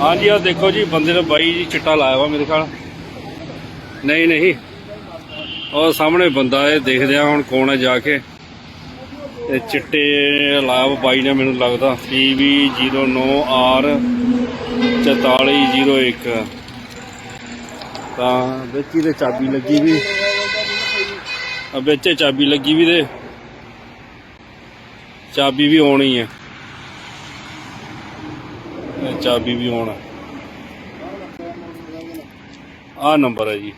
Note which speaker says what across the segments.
Speaker 1: ਹਾਂਜੀ ਆ ਦੇਖੋ ਜੀ, ਬੰਦੇ ਨੇ ਬਾਈ ਜੀ ਚਿੱਟਾ ਲਾਇਆ ਵਾ ਮੇਰੇ ਖਿਆਲ। ਨਹੀਂ ਨਹੀਂ। ਉਹ ਸਾਹਮਣੇ ਬੰਦਾ ਹੈ ਦੇਖਦੇ ਆ ਹੁਣ ਕੌਣ ਹੈ ਜਾ ਕੇ। ਇਹ ਚਿੱਟੇ ਲਾਇਆ ਵਾ ਬਾਈ ਨੇ ਮੈਨੂੰ ਲੱਗਦਾ। PV09R 4401 ਤਾਂ ਵਿੱਚ ਹੀ ਤੇ ਚਾਬੀ ਲੱਗੀ ਵੀ। ਆ ਵਿੱਚ ਚਾਬੀ ਲੱਗੀ ਵੀ ਤੇ। ਚਾਬੀ ਵੀ ਆਉਣੀ ਹੈ ਚਾਬੀ ਵੀ ਆਉਣਾ। ਆ ਨੰਬਰ ਹੈ ਜੀ।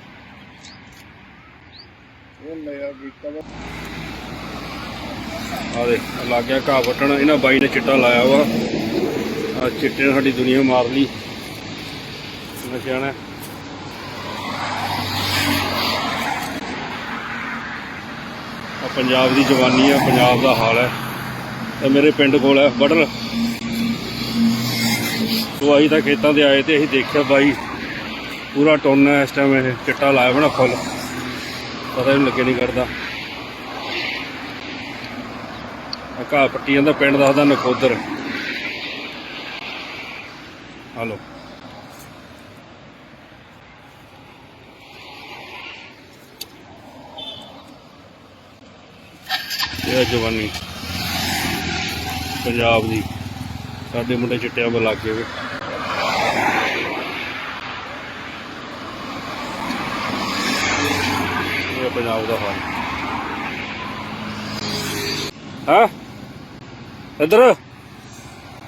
Speaker 1: ਆ ਦੇ ਲੱਗ ਗਿਆ ਘਾਹ ਵੱਟਣ। ਇਹਨਾਂ ਬਾਈ ਨੇ ਚਿੱਟਾ ਲਾਇਆ ਵਾ। ਆ ਚਿੱਟੇ ਨੇ ਸਾਡੀ ਦੁਨੀਆ ਮਾਰ ਲਈ। ਨਸ਼ਿਆਂ ਨੇ। ਆ ਪੰਜਾਬ ਦੀ ਜਵਾਨੀ ਆ, ਪੰਜਾਬ ਦਾ ਹਾਲ ਹੈ। ਇਹ ਮੇਰੇ ਪਿੰਡ ਕੋਲ ਹੈ ਬੜਲ ਸੋ ਅਸੀਂ ਤਾਂ ਖੇਤਾਂ ਦੇ ਆਏ ਤੇ ਅਸੀਂ ਦੇਖਿਆ ਬਾਈ, ਪੂਰਾ ਟੋਨ ਹੈ ਇਸ ਟਾਈਮ ਇਹ ਚਿੱਟਾ ਲਾਇਆ ਬਣਾ ਫੁੱਲ। ਪਤਾ ਨਹੀਂ ਲੱਗੇ ਨਹੀਂ ਕਰਦਾ ਘਾਹ ਪੱਟੀ ਜਾਂਦਾ, ਪਿੰਡ ਦੱਸਦਾ ਨਕੋਦਰ। ਹਲੋ ਇਹ ਜਵਾਨੀ। ਪੰਜਾਬ ਦੀ। ਸਾਡੇ ਮੁੰਡੇ ਚਿੱਟਿਆਂ ਵੱਲ ਲੱਗ ਗਏ ਵੇ। ਇਹ ਪੰਜਾਬ ਦਾ ਹਾਲ। ਹਾਂ? ਇੱਧਰ।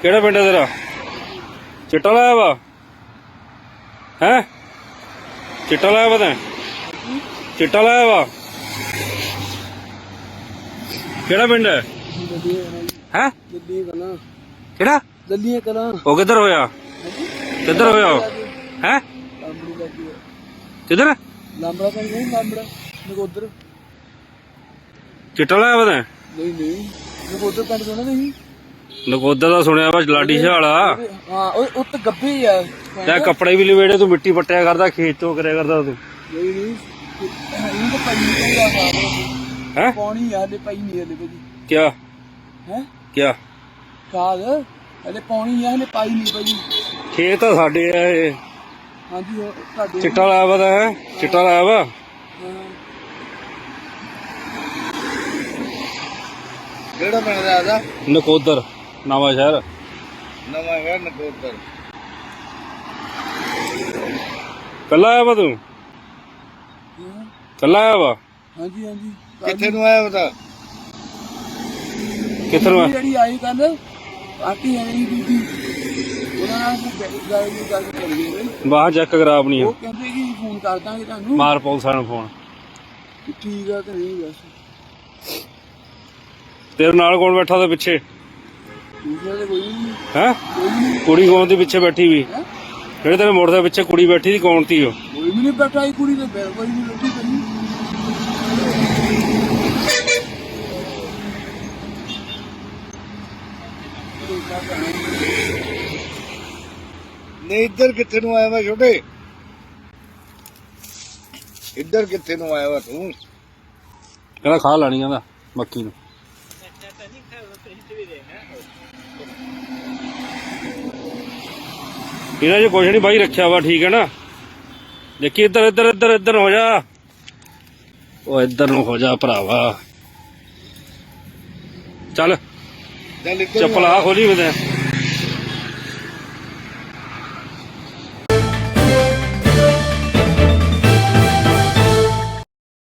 Speaker 1: ਕਿਹੜਾ ਪਿੰਡ ਹੈ ਤੇਰਾ? ਚਿੱਟਾ ਲਾਇਆ ਵਾ? ਹੈ? ਚਿੱਟਾ ਲਾਇਆ ਵਾ ਤੈਂ? ਚਿੱਟਾ ਲਾਇਆ ਵਾ? ਕਿਹੜਾ ਪਿੰਡ ਹੈ? ਹੈ? ਕਿਹੜਾ?
Speaker 2: ਦਿੱਲੀ ਕਲਾ।
Speaker 1: ਉਹ ਕਿੱਧਰ ਹੋਇਆ? ਕਿੱਧਰ ਹੋਇਆ ਹੈ।
Speaker 2: ਲਾਂਬੜੀ ਲੱਗੀ
Speaker 1: ਕਿੱਧਰ?
Speaker 2: ਲਾਂਬੜਾ ਤਾਂ ਨਹੀਂ ਲਾਂਬੜਾ। ਨਗੋਦਰ
Speaker 1: ਚਿੱਟਾ ਲਾਇਆ ਵਾ ਤੈਂ?
Speaker 2: ਨਹੀਂ ਨਹੀਂ। ਨਗੋਦਰ ਪਿੰਡ ਨਾ ਨਹੀਂ
Speaker 1: ਨਕੋਦਰ ਦਾ ਸੁਣਿਆ ਵਾ ਲਾਡੀ ਸ਼ਹਾਲਾ
Speaker 2: ਹਾਂ ਉਹ ਉਹ ਤਾਂ ਗੱਬੇ ਹੀ ਆ।
Speaker 1: ਤੇ ਕੱਪੜੇ ਵੀ ਲਵੇੜੇ ਤੂੰ ਮਿੱਟੀ ਪੱਟਿਆ ਕਰਦਾ ਖੇਤ ਤੋਂ ਕਰਿਆ ਕਰਦਾ ਤੂੰ।
Speaker 2: ਨਹੀਂ ਨਹੀਂ। ਇਹ ਤਾਂ ਪਾਈ ਨਹੀਂ ਆ
Speaker 1: ਹੈ?
Speaker 2: ਪਾਣੀ ਆ ਹਲੇ ਪਾਈ ਨਹੀਂ ਹਲੇ ਭਾਜੀ
Speaker 1: ਕਿਆ?
Speaker 2: ਹੈ?
Speaker 1: ਕਿਆ?
Speaker 2: ਖਾਦ ਹਲੇ ਪਾਣੀ ਆ ਹਲੇ ਪਾਈ ਨਹੀਂ ਭਾਜੀ
Speaker 1: ਖੇਤ ਤਾਂ ਸਾਡੇ ਆ ਇਹ।
Speaker 2: ਹਾਂਜੀ ਉਹ ਤੁਹਾਡੇ
Speaker 1: ਚਿੱਟਾ ਲਾਇਆ ਵਾ ਤਾਂ ਹੈ ਚਿੱਟਾ ਲਾਇਆ ਵਾ।
Speaker 2: ਕਿਹੜਾ ਪਿੰਡ ਦਾ ਆਦਾ
Speaker 1: ਨਕੋਦਰ ਨਵਾਂ ਸ਼ਹਿਰ।
Speaker 2: ਨਵਾਂ ਹੈ ਨਗੋਦਰ
Speaker 1: ਕੱਲਾ ਆਇਆ ਵਾ ਤੂੰ? ਕੱਲਾ ਆਇਆ ਵਾ?
Speaker 2: ਹਾਂਜੀ ਹਾਂਜੀ।
Speaker 3: ਕਿੱਥੇ ਨੂੰ ਆਇਆ ਉਹਦਾ
Speaker 1: ਕਿੱਥੇ ਨੂੰ ਆ?
Speaker 2: ਜਿਹੜੀ ਆਈ ਕੱਲ ਉਹਨਾਂ ਨਾਲ ਗੱਲ ਦੀ ਗੱਲ ਕਰੀਏ ਬਈ।
Speaker 1: ਬਾਹਰ ਚੈੱਕ ਕਰਾ ਆਪਣੀ
Speaker 2: ਉਹ ਕਹਿੰਦੇ ਕਿ ਫੋਨ ਕਰ ਦਾਂਗੇ ਤੁਹਾਨੂੰ।
Speaker 1: ਮਾਰ ਪੁਲਿਸਾਂ ਨੂੰ ਫੋਨ।
Speaker 2: ਕਿ ਠੀਕ ਆ ਤੇ ਨਹੀਂ ਬਸ।
Speaker 1: ਤੇਰੇ ਨਾਲ ਕੌਣ ਬੈਠਾ ਉਹਦੇ ਪਿੱਛੇ?
Speaker 2: ਦੂਸਰਾ ਤੇ ਕੋਈ ਨਹੀਂ।
Speaker 1: ਹੈ?
Speaker 2: ਕੋਈ ਨਹੀਂ।
Speaker 1: ਕੁੜੀ ਕੌਣ ਦੀ ਪਿੱਛੇ ਬੈਠੀ ਵੀ?
Speaker 2: ਹੈ?
Speaker 1: ਜਿਹੜੇ ਤੇਰੇ ਮੋਟਰ ਦੇ ਪਿੱਛੇ ਕੁੜੀ ਬੈਠੀ ਸੀ ਕੌਣ ਤੀ ਉਹ?
Speaker 2: ਕੋਈ ਵੀ ਨਹੀਂ ਬੈਠਾ ਇਹ ਕੁੜੀ ਤੇ ਬੈ- ਕੋਈ ਨਹੀਂ ਲੱਗੀ ਕਰੀ
Speaker 3: ਨਹੀਂ, ਇੱਧਰ ਕਿੱਥੇ ਨੂੰ ਆਇਆ ਵਾ ਛੋਟੇ? ਇੱਧਰ ਕਿੱਥੇ ਨੂੰ ਆਇਆ ਵਾ ਤੂੰ?
Speaker 1: ਕਹਿੰਦਾ ਖਾ ਲੈਣੀ ਕਹਿੰਦਾ ਮੱਕੀ ਨੂੰ। ਇਹਨਾਂ 'ਚ ਕੁਛ ਨਹੀਂ ਬਾਈ, ਰੱਖਿਆ ਵਾ, ਠੀਕ ਹੈ ਨਾ? ਦੇਖੀ ਇੱਧਰ ਇੱਧਰ ਇੱਧਰ ਇੱਧਰ ਹੋ ਜਾ। ਉਹ ਇੱਧਰ ਨੂੰ ਹੋ ਜਾ, ਭਰਾਵਾ। ਚੱਲ। ਚੱਪਲ ਆ ਖੋਲੀ ਮੈਂ